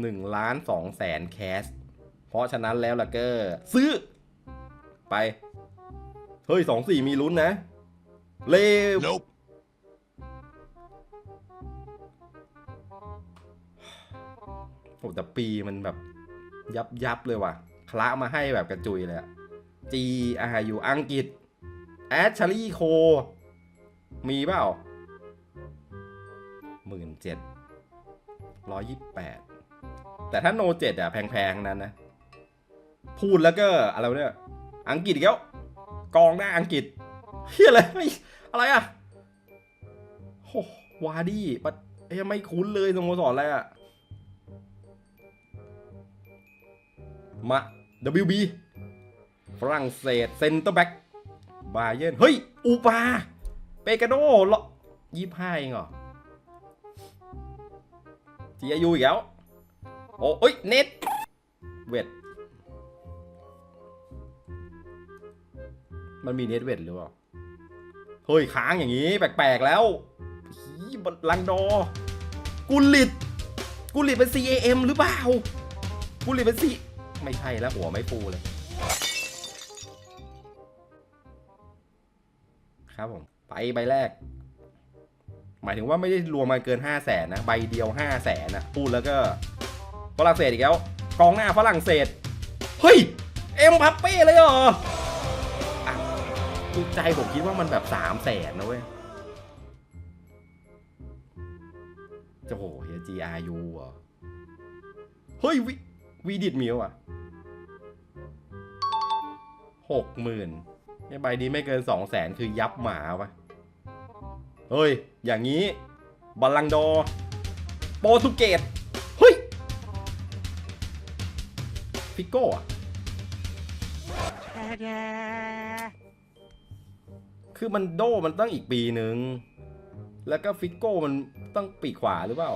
หนึ่งล้านสองแสนแคส เพราะฉะนั้นแล้วล่ะก็ซื้อ ไป เฮ้ยสองสี่มีลุ้นนะ เลว Nope. โอ้แต่ปีมันแบบยับยับเลยว่ะ คละมาให้แบบกระจุยเลยอะ G R U อังกฤษ แอชชารีโค มีเปล่าหมื่นเจ็ดร้อยยี่แปด แต่ถ้าโนเจ็ดอะแพงๆนั้นนะ พูดแล้วก็อะไรเนี่ยอังกฤษอีกแล้วกองหน้าอังกฤษเฮียอะไรอะไรอะโอ้วาดี้ปะเอ้ไม่คุ้นเลยสโมสรอะไรอะมา WB ฝรั่งเศสเซนเตอร์แบ็กบาเยนเฮ้ย อูปา เปกาโดเหรอยี่ห้าเองเหรอทีอายุอีกแล้ว โอ้ยเน็ต เวท มันมีเน็ตเวทหรือเปล่า เฮ้ยค้างอย่างนี้ แปลกๆแล้วฮีบลลังดอ กุลิต กุลิตเป็น CAM หรือเปล่า กุลิตเป็น C ไม่ใช่แล้วหัวไม่ฟูเลย ครับผม ไปใบแรกหมายถึงว่าไม่ได้รวมมาเกิน 5 0 0แสนนะ ใบเดียว 5 0 0แสนนะพูดแล้วก็ ฝรั่งเศสอีกแล้วกองหน้าฝรั่งเศส เฮ้ย เอ็มพัปเป้เลยเหรอคือใจผมคิดว่ามันแบบ3 0 0แสนนะเว้ยจะโหเฮีย GRU เหรอ เฮ้ยวีวีดิดมิวอะหกหมื่นไอ้ใบนี้ไม่เกินสองแสนคือยับหมาปะเฮ้ย อย่างนี้บัลลังก์ดอโปรตุเกส ฟิโก้อะคือมันโดมันตั้งอีกปีหนึ่งแล้วก็ฟิโก้มันต้องปีกขวาหรือเปล่า